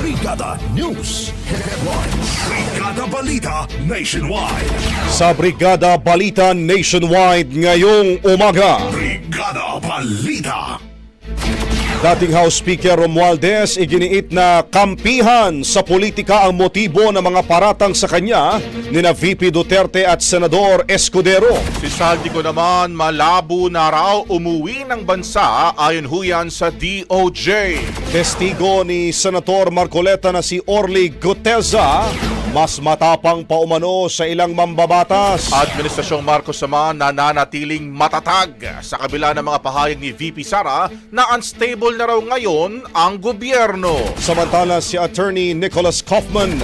Brigada News Headlines. Brigada Balita Nationwide. Sa Brigada Balita Nationwide ngayong umaga. Brigada Balita. Dating House Speaker Romualdez iginiit na kampihan sa politika ang motibo ng mga paratang sa kanya ni na VP Duterte at Senador Escudero. Si Saldico naman malabo na raw umuwi ng bansa ayon huyan sa DOJ. Testigo ni Senator Marcoleta na si Orly Guteza, mas matapang pa umano sa ilang mambabatas. Administrasyong Marcos naman nananatiling matatag sa kabila ng mga pahayag ni VP Sara na unstable na raw ngayon ang gobyerno. Samantala si Attorney Nicholas Kaufman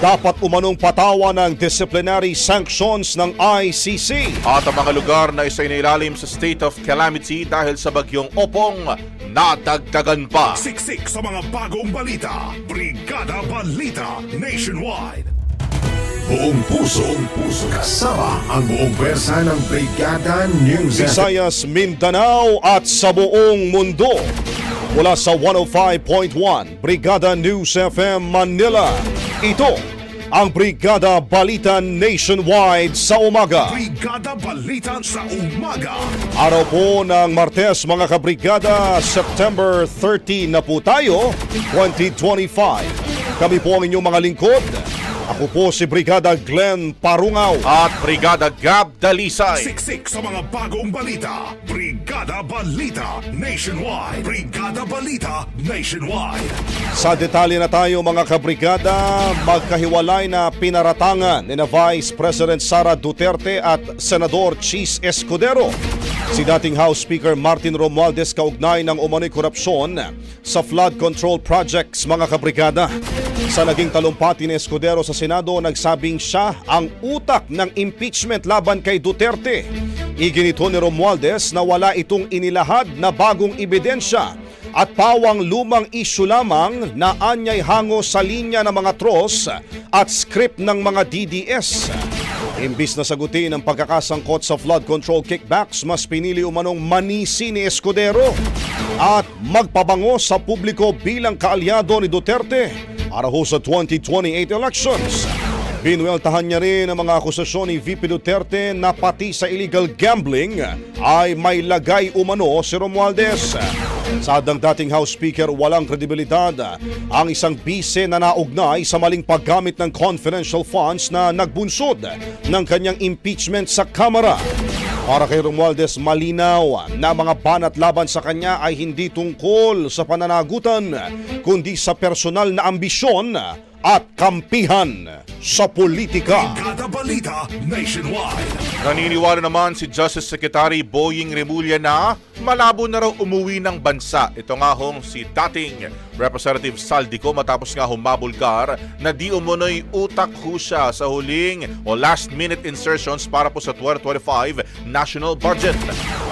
dapat umanong patawa ng disciplinary sanctions ng ICC. At ang mga lugar na isa inilalim sa state of calamity dahil sa bagyong Opong nadagdagan pa. Siksik sa mga bagong balita. Brigada Balita Nationwide. Buong puso, buong puso kasama ang buong pwersa ng Brigada News. Visayas, Mindanao at sa buong mundo. Mula sa 105.1 Brigada News FM Manila. Ito ang Brigada Balita Nationwide sa umaga. Brigada Balita sa umaga. Araw po ng Martes mga kabrigada, September 30 na po tayo, 2025. Kami po ang inyong mga lingkod. Ako po si Brigada Glenn Parungaw. At Brigada Gab Dalisay. Siksik sa mga bagong balita. Brigada Balita Nationwide. Brigada Balita Nationwide. Sa detalye na tayo mga kabrigada, magkahiwalay na pinaratangan ni na Vice President Sara Duterte at Senador Cheese Escudero. Si dating House Speaker Martin Romualdez kaugnay ng umano'y korupsyon sa flood control projects mga kabrigada. Sa naging talumpati ni Escudero sa Senado, nagsabing siya ang utak ng impeachment laban kay Duterte. Iginito ni Romualdez na wala itong inilahad na bagong ebidensya at pawang lumang isyu lamang na anyay hango sa linya ng mga tros at script ng mga DDS. Imbis na sagutin ang pagkakasangkot sa flood control kickbacks, mas pinili umanong manisi ni Escudero at magpabango sa publiko bilang kaalyado ni Duterte para ho sa 2028 elections. Binueltahan niya rin ang mga akusasyon ni VP Duterte na pati sa illegal gambling ay may lagay umano si Romualdez. Sa adang dating House Speaker, walang kredibilidad ang isang bise na naugnay sa maling paggamit ng confidential funds na nagbunsod ng kanyang impeachment sa Kamara. Para kay Romualdez, malinaw na mga banat laban sa kanya ay hindi tungkol sa pananagutan, kundi sa personal na ambisyon at kampihan sa politika. Balita Nationwide. Naniniwala naman si Justice Secretary Boying Remulla na malabo na raw umuwi ng bansa. Ito nga hong si dating Representative Saldico matapos nga humabulgar na di umunoy utak ho siya sa huling o last minute insertions para po sa 2025 national budget.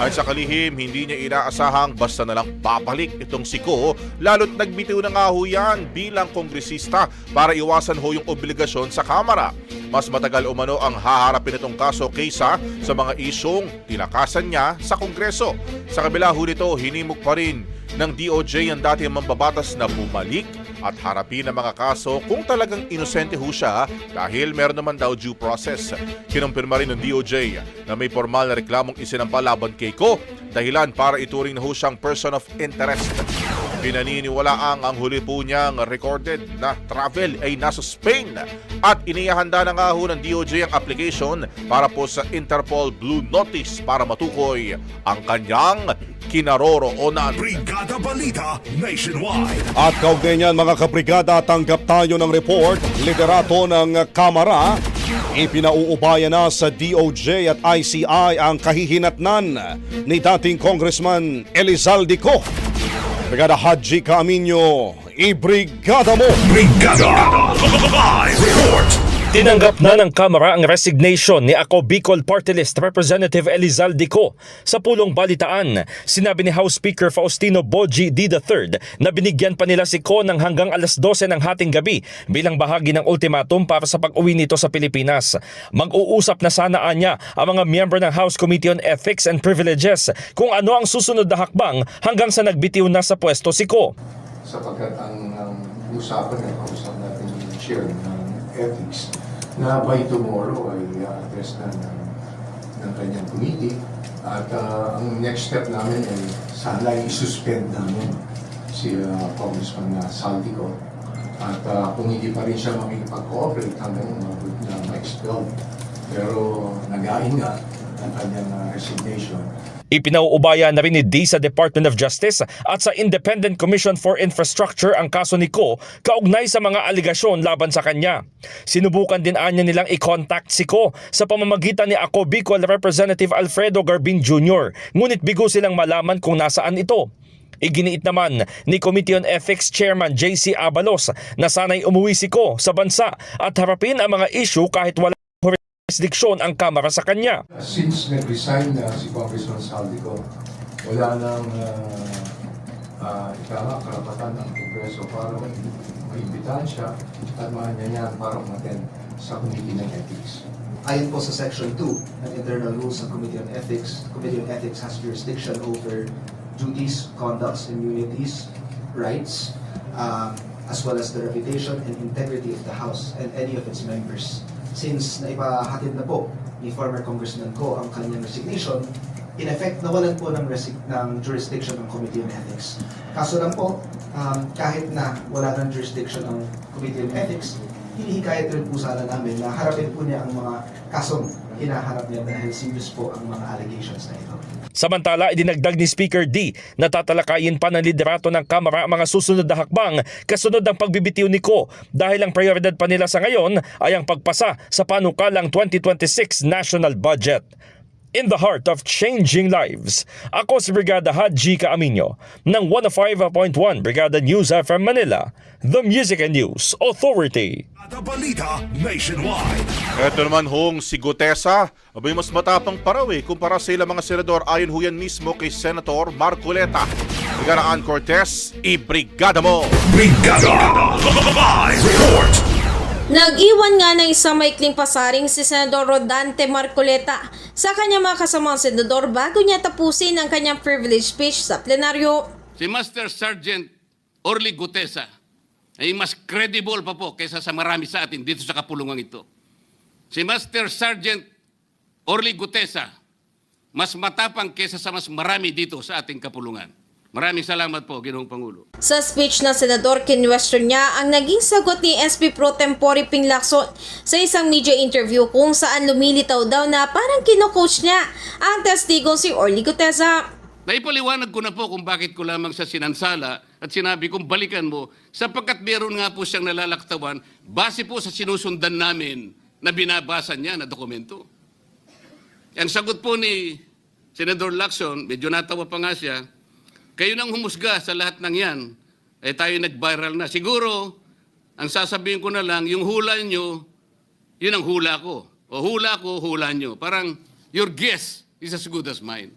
Ayon sa kalihim, hindi niya inaasahang basta na lang babalik itong si Ko lalo't nagbitiw na nga ho yan bilang kongresista para iwasan ho yung obligasyon sa Kamara. Mas matagal umano ang haharapin itong kaso kaysa sa mga isyong tinakasan niya sa Kongreso. Sa kabila ho nito, hinimok pa rin ng DOJ ang dating mambabatas na bumalik at harapin ang mga kaso kung talagang inosente ho siya dahil meron naman daw due process. Kinumpirma rin ng DOJ na may formal na reklamong isinampa laban kay Ko dahilan para ituring na ho siyang person of interest. Pinaniniwalaang ang huli po niyang recorded na travel ay nasa Spain at inihahanda na nga ho ng DOJ ang application para po sa Interpol Blue Notice para matukoy ang kanyang kinaroroonan. Brigada Balita Nationwide. At kaugnay niyan mga kabrigada, tanggap tayo ng report, liderato ng Kamara. Ipinauubaya na sa DOJ at ICI ang kahihinatnan ni dating Congressman Elizalde Co. Brigada Haji Camino, ibrigada mo! Brigada Live Report. Tinanggap na ng Kamara ang resignation ni Ako Bicol Party List Representative Elizalde Co. Sa pulong balitaan, sinabi ni House Speaker Faustino Boji D. III na binigyan pa nila si Co ng hanggang alas 12 ng hating gabi bilang bahagi ng ultimatum para sa pag-uwi nito sa Pilipinas. Mag-uusap na sana anya ang mga miyembro ng House Committee on Ethics and Privileges kung ano ang susunod na hakbang hanggang sa nagbitiw na sa pwesto si Co. sapagkat ang um, usapan na kausap natin yung chair ng ethics na by tomorrow ay i-address na ng, ng kanyang committee. At uh, ang next step namin ay sana isuspend namin si uh, Congressman uh, Saldico. At uh, kung hindi pa rin siya makikipag-cooperate hanggang umabot na ma-expel. Pero nagain nga ang kanyang uh, resignation Ipinauubaya na rin ni D sa Department of Justice at sa Independent Commission for Infrastructure ang kaso ni Ko kaugnay sa mga aligasyon laban sa kanya. Sinubukan din anya nilang i-contact si Ko sa pamamagitan ni Ako Bicol Representative Alfredo Garbin Jr. Ngunit bigo silang malaman kung nasaan ito. Iginiit naman ni Committee on Ethics Chairman JC Abalos na sana'y umuwi si Ko sa bansa at harapin ang mga issue kahit wala jurisdiksyon ang Kamara sa kanya. Since nag-resign na si Congressman Saldico, wala nang uh, uh, karapatan ng Kongreso para mai- maimbitahan siya at maanyanyahan para umaten sa Committee ng Ethics. Ayon po sa Section 2 ng Internal Rules ng Committee on Ethics, Committee on Ethics has jurisdiction over duties, conducts, immunities, rights, um, as well as the reputation and integrity of the House and any of its members. Since naipahatid na po ni former Congressman Ko ang kanyang resignation, in effect, nawalan po ng, resig- ng jurisdiction ng Committee on Ethics. Kaso lang po, um, kahit na wala ng jurisdiction ng Committee on Ethics, hinihikayat rin po sana namin na harapin po niya ang mga kasong hinaharap niya dahil serious po ang mga allegations na ito. Samantala, idinagdag ni Speaker D na tatalakayin pa ng liderato ng Kamara ang mga susunod na hakbang kasunod ng pagbibitiw ni Ko dahil ang prioridad pa nila sa ngayon ay ang pagpasa sa panukalang 2026 national budget. In the heart of changing lives, ako si Brigada Haji Kaaminyo ng 105.1 Brigada News FM Manila, the Music and News Authority. Balita Nationwide. Ito naman hong si Gutesa, abay mas matapang pa raw eh kumpara sa ilang mga senador ayon ho yan mismo kay Senator Marcoleta. Brigada Ann Cortez, ibrigada mo! Brigada Live Report. Nag-iwan nga ng isang maikling pasaring si Senador Rodante Marcoleta sa kanyang mga kasamang senador bago niya tapusin ang kanyang privilege speech sa plenaryo. si Master Sergeant Orly Gutesa ay mas credible pa po kaysa sa marami sa atin dito sa kapulungan ito. si Master Sergeant Orly Gutesa mas matapang kesa sa mas marami dito sa ating kapulungan. Maraming salamat po, Ginoong Pangulo. Sa speech ng senador, kinwestiyon niya ang naging sagot ni SP Pro Tempore Ping Lacson sa isang media interview kung saan lumilitaw daw na parang kino-coach niya ang testigong si Orly Gutesa. Naipaliwanag ko na po kung bakit ko lamang sa sinansala at sinabi kong balikan mo sapagkat meron nga po siyang nalalaktawan base po sa sinusundan namin na binabasa niya na dokumento. Ang sagot po ni Senador Lacson, medyo natawa pa nga siya, kayo nang humusga sa lahat ng yan, eh tayo nag-viral na. Siguro, ang sasabihin ko na lang, yung hula nyo, yun ang hula ko. O hula ko, hula nyo. Parang, your guess is as good as mine.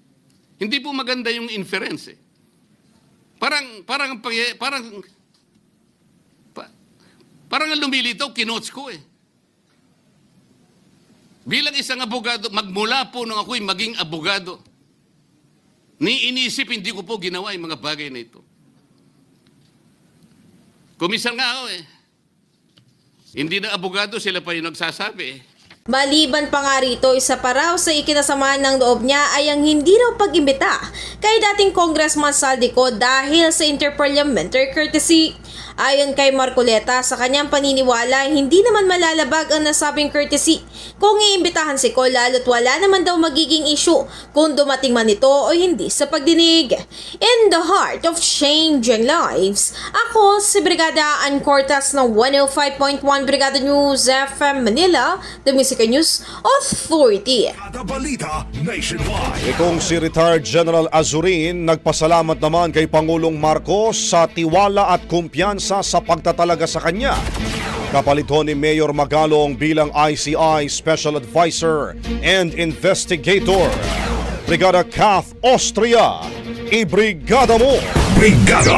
Hindi po maganda yung inference eh. Parang, parang, parang, pa, parang ang lumilitaw, kinots ko eh. Bilang isang abogado, magmula po nung ako'y maging abogado, ni inisip, hindi ko po ginawa yung mga bagay na ito. Kumisan nga ako eh. Hindi na abogado, sila pa yung nagsasabi eh. Maliban pa nga rito, isa pa raw sa ikinasamahan ng loob niya ay ang hindi raw pag-imbita kay dating Congressman Saldico dahil sa interparliamentary courtesy. Ayon kay Marcoleta, sa kanyang paniniwala, hindi naman malalabag ang nasabing courtesy kung iimbitahan si Cole lalo't wala naman daw magiging issue kung dumating man ito o hindi sa pagdinig. In the heart of changing lives, ako si Brigada Ann Cortas ng 105.1 Brigada News FM Manila, the Music News Authority. Balita nationwide. Itong si retired General Azurin nagpasalamat naman kay Pangulong Marcos sa tiwala at kumpiyansa sa pagtatalaga sa kanya. Kapalit ho ni Mayor Magalong bilang ICI Special Advisor and Investigator. Brigada Kath Austria, ibrigada mo! Brigada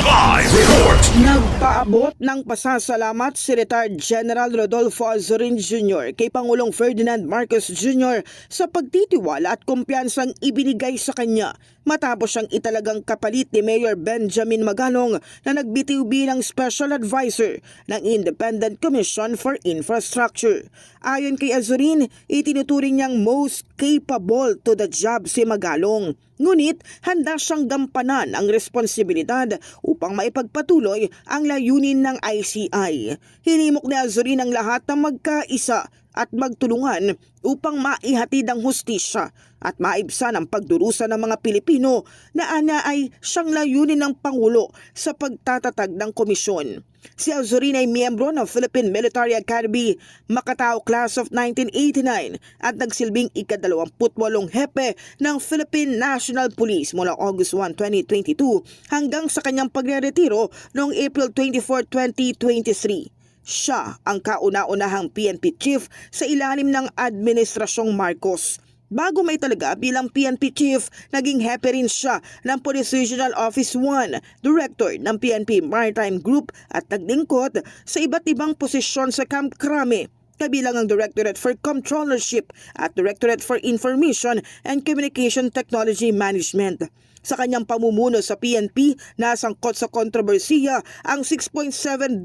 Live Report. Nagpaabot ng pasasalamat si retired General Rodolfo Azurin Jr. kay Pangulong Ferdinand Marcos Jr. sa pagtitiwala at kumpiyansang ibinigay sa kanya matapos siyang italagang kapalit ni Mayor Benjamin Magalong na nagbitiw bilang Special Advisor ng Independent Commission for Infrastructure. Ayon kay Azurin, itinuturing niyang most capable to the job si Magalong. Ngunit handa siyang gampanan ang responsibilidad upang maipagpatuloy ang layunin ng ICI. Hinimok ni Azurin ang lahat na magkaisa at magtulungan upang maihatid ang hustisya at maibsan ang pagdurusa ng mga Pilipino na ana ay siyang layunin ng Pangulo sa pagtatatag ng komisyon. Si Azurin ay miyembro ng Philippine Military Academy, Makatao Class of 1989 at nagsilbing ikadalawamputwalong hepe ng Philippine National Police mula August 1, 2022 hanggang sa kanyang pagre-retiro noong April 24, 2023. Siya ang kauna-unahang PNP chief sa ilalim ng Administrasyong Marcos. Bago may talaga bilang PNP chief, naging hepe rin siya ng Police Regional Office 1, Director ng PNP Maritime Group at naglingkod sa iba't ibang posisyon sa Camp Crame kabilang ang Directorate for Controllership at Directorate for Information and Communication Technology Management. Sa kanyang pamumuno sa PNP, nasangkot sa kontrobersiya ang 6.7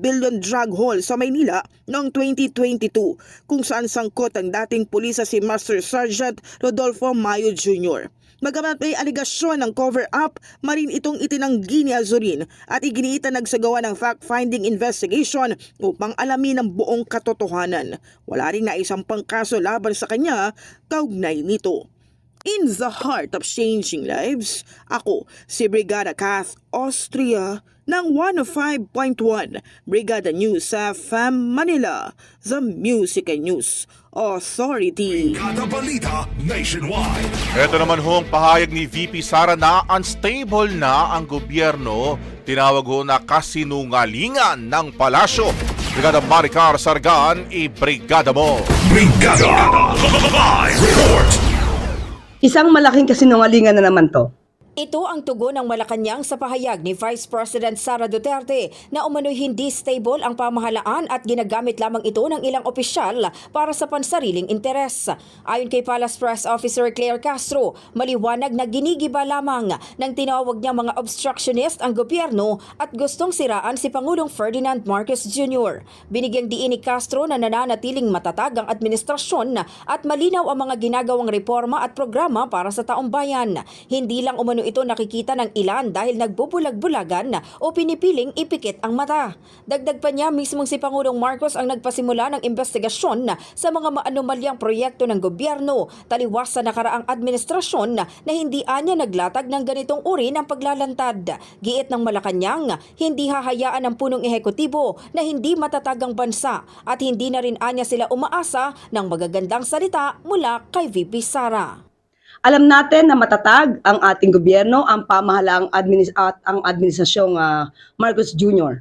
billion drug haul sa Maynila noong 2022 kung saan sangkot ang dating pulisa si Master Sergeant Rodolfo Mayo Jr. Bagamat may aligasyon ng cover-up, marin itong itinanggi ni Azurin at iginiita nagsagawa ng fact-finding investigation upang alamin ang buong katotohanan. Wala rin na isang pangkaso laban sa kanya kaugnay nito. In the heart of changing lives, ako si Brigada Kath Austria ng 105.1 Brigada News sa FM Manila, the Music and News Authority. Kada balita nationwide. Ito naman ho ang pahayag ni VP Sara na unstable na ang gobyerno. Tinawag ho na kasinungalingan ng palasyo. Brigada Maricar Sargan, i-brigada mo. Brigada Live Report. Isang malaking kasinungalingan na naman to. Ito ang tugon ng Malacanang sa pahayag ni Vice President Sara Duterte na umano'y hindi stable ang pamahalaan at ginagamit lamang ito ng ilang opisyal para sa pansariling interes. Ayon kay Palace Press Officer Claire Castro, maliwanag na ginigiba lamang ng tinawag niyang mga obstructionist ang gobyerno at gustong siraan si Pangulong Ferdinand Marcos Jr. Binigyang diin ni Castro na nananatiling matatag ang administrasyon at malinaw ang mga ginagawang reforma at programa para sa taong bayan. Hindi lang umano ito nakikita ng ilan dahil nagbubulag-bulagan o pinipiling ipikit ang mata. Dagdag pa niya mismong si Pangulong Marcos ang nagpasimula ng investigasyon sa mga maanomalyang proyekto ng gobyerno taliwas sa nakaraang administrasyon na hindi anya naglatag ng ganitong uri ng paglalantad. Giit ng Malacanang, hindi hahayaan ng punong ehekutibo na hindi matatag ang bansa at hindi na rin anya sila umaasa ng magagandang salita mula kay VP Sara. Alam natin na matatag ang ating gobyerno, ang pamahalaang administ- at ang administrasyong ah, Marcos Jr.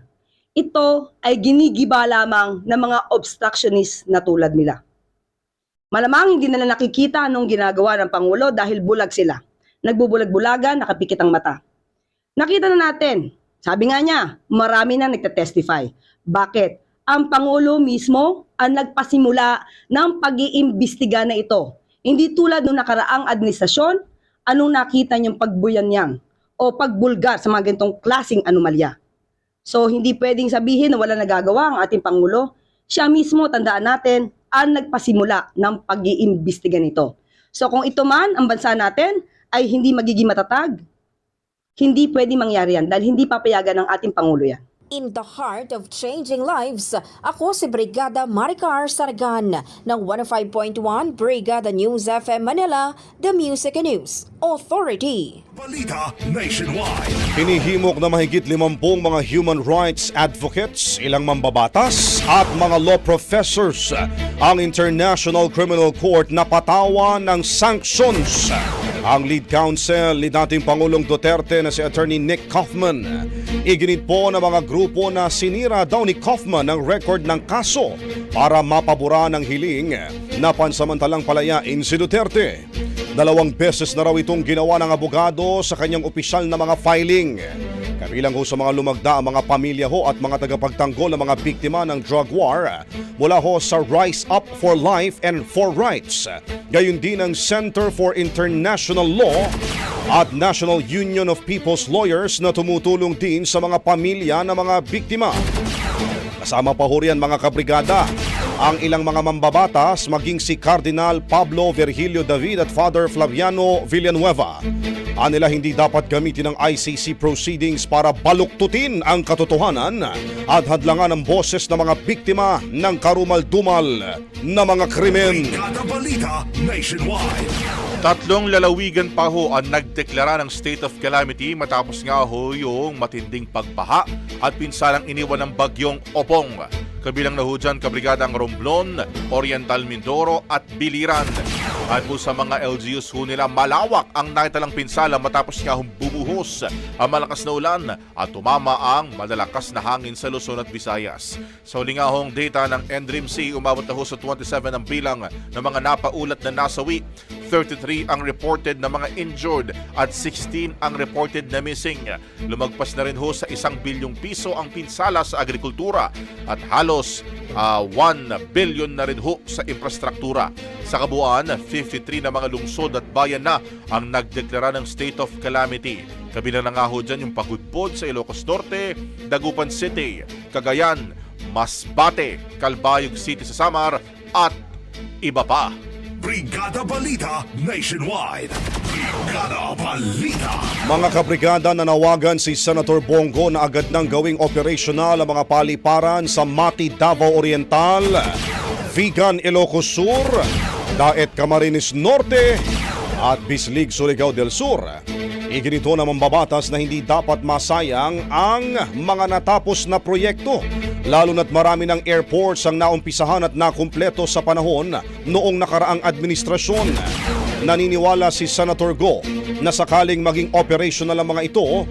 Ito ay ginigiba lamang ng mga obstructionist na tulad nila. Malamang hindi nila nakikita anong ginagawa ng Pangulo dahil bulag sila. Nagbubulag-bulagan, nakapikit ang mata. Nakita na natin, sabi nga niya, marami na nagtatestify. Bakit? Ang Pangulo mismo ang nagpasimula ng pag-iimbestiga na ito. Hindi tulad nung nakaraang administrasyon, anong nakita niyang o pagbulgar sa mga ganitong klasing anomalya. So, hindi pwedeng sabihin na wala nagagawa ang ating Pangulo. Siya mismo, tandaan natin, ang nagpasimula ng pag-iimbestiga nito. So, kung ito man, ang bansa natin, ay hindi magiging matatag, hindi pwedeng mangyari yan dahil hindi papayagan ng ating Pangulo yan. In the heart of changing lives, ako si Brigada Maricar Sargan ng 105.1 Brigada News FM Manila, The Music and News Authority. Balita Nationwide. Hinihimok na mahigit 50 mga human rights advocates, ilang mambabatas at mga law professors ang International Criminal Court na patawan ng sanctions. Ang lead counsel ni dating Pangulong Duterte na si Attorney Nick Kaufman. Iginit po ng mga grupo na sinira daw ni Kaufman ang record ng kaso para mapabura ng hiling na pansamantalang palayain si Duterte. Dalawang beses na raw itong ginawa ng abogado sa kanyang opisyal na mga filing. Kabilang ho sa mga lumagda ang mga pamilya ho at mga tagapagtanggol ng mga biktima ng drug war mula ho sa Rise Up for Life and for Rights. Gayon din ang Center for International Law at National Union of People's Lawyers na tumutulong din sa mga pamilya ng mga biktima. Kasama pa ho mga kabrigada ang ilang mga mambabatas maging si Cardinal Pablo Virgilio David at Father Flaviano Villanueva. Anila hindi dapat gamitin ng ICC proceedings para baluktutin ang katotohanan at hadlangan ang boses ng mga biktima ng karumal-dumal na mga krimen. Brigada Balita Nationwide. Tatlong lalawigan pa ho ang nagdeklara ng state of calamity matapos nga ho yung matinding pagbaha at pinsalang iniwan ng bagyong Opong. Kabilang na ho dyan kabrigada ang Romblon, Oriental Mindoro at Biliran. At po sa mga LGUs ho nila malawak ang nakitalang pinsala matapos nga bumuhos ang malakas na ulan at tumama ang malalakas na hangin sa Luzon at Visayas. Sa huli nga hong data ng NDRIMC, umabot na ho sa 27 ang bilang ng mga napaulat na nasawi 33 ang reported na mga injured at 16 ang reported na missing. Lumagpas na rin ho sa isang bilyong piso ang pinsala sa agrikultura at halos ah, 1 billion na rin ho sa infrastruktura. Sa kabuuan, 53 na mga lungsod at bayan na ang nagdeklara ng state of calamity. Kabilang na nga ho dyan yung pagudpod sa Ilocos Norte, Dagupan City, Cagayan, Masbate, Calbayog City sa Samar at iba pa. Brigada Balita Nationwide. Brigada Balita. Mga kabrigada nanawagan si Senator Bongo na agad nang gawing operational ang mga paliparan sa Mati Davao Oriental, Vigan Ilocos Sur, Daet Camarines Norte at Bislig Surigao del Sur. Iginito na mambabatas na hindi dapat masayang ang mga natapos na proyekto lalo na't marami ng airports ang naumpisahan at nakumpleto sa panahon noong nakaraang administrasyon. Naniniwala si Senator Go na sakaling maging operational ang mga ito,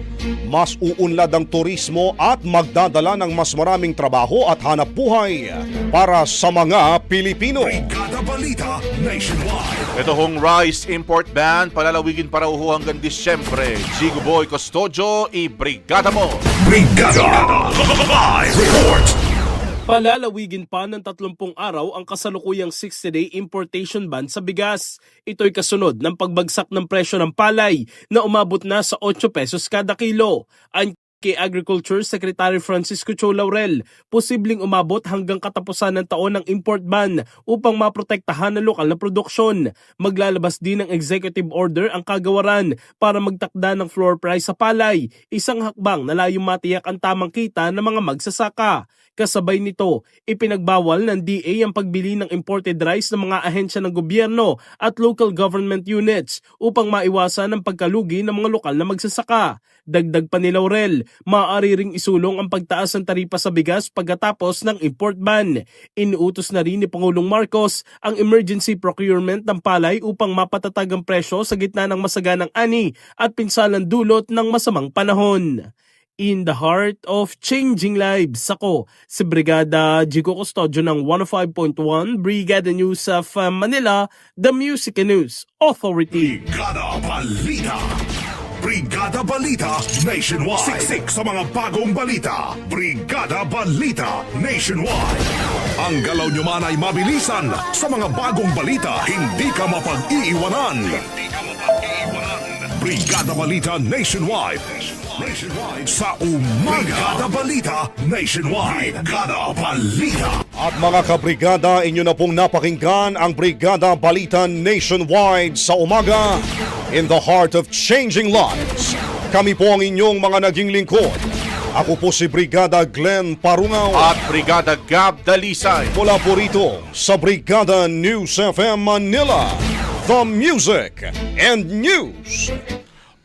mas uunlad ang turismo at magdadala ng mas maraming trabaho at hanap buhay para sa mga Pilipino. Brigada Balita Nationwide. Ito hong rice import ban, palalawigin para uho hanggang Disyembre. Jigo Boy Custodio, i-brigada mo! Brigada Live Report. Palalawigin pa ng 30 araw ang kasalukuyang 60-day importation ban sa bigas. Ito'y kasunod ng pagbagsak ng presyo ng palay na umabot na sa 8 pesos kada kilo. Ayon kay Agriculture Secretary Francisco Cho Laurel, posibleng umabot hanggang katapusan ng taon ng import ban upang maprotektahan ang lokal na produksyon. Maglalabas din ng executive order ang kagawaran para magtakda ng floor price sa palay, isang hakbang na layong matiyak ang tamang kita ng mga magsasaka. Kasabay nito, ipinagbawal ng DA ang pagbili ng imported rice ng mga ahensya ng gobyerno at local government units upang maiwasan ang pagkalugi ng mga lokal na magsasaka. Dagdag pa ni Laurel, maaari ring isulong ang pagtaas ng taripa sa bigas pagkatapos ng import ban. Inuutos na rin ni Pangulong Marcos ang emergency procurement ng palay upang mapatatag ang presyo sa gitna ng masaganang ani at pinsalang dulot ng masamang panahon in the heart of changing lives. Ako, si Brigada Jigo Custodio ng 105.1 Brigada News of uh, Manila, the Music and News Authority. Brigada Balita. Brigada Balita Nationwide. Siksik sa mga bagong balita. Brigada Balita Nationwide. Ang galaw nyo man ay mabilisan. Sa mga bagong balita, hindi ka mapag-iiwanan. Hindi ka mapag-iiwanan. Brigada Balita Nationwide. Nationwide sa umaga. Brigada Balita Nationwide. Brigada Balita. At mga kabrigada, inyo na pong napakinggan ang Brigada Balita Nationwide sa umaga in the heart of changing lives. Kami po ang inyong mga naging lingkod. Ako po si Brigada Glenn Parungaw At Brigada Gab Dalisay. mula po rito sa Brigada News FM Manila, the Music and News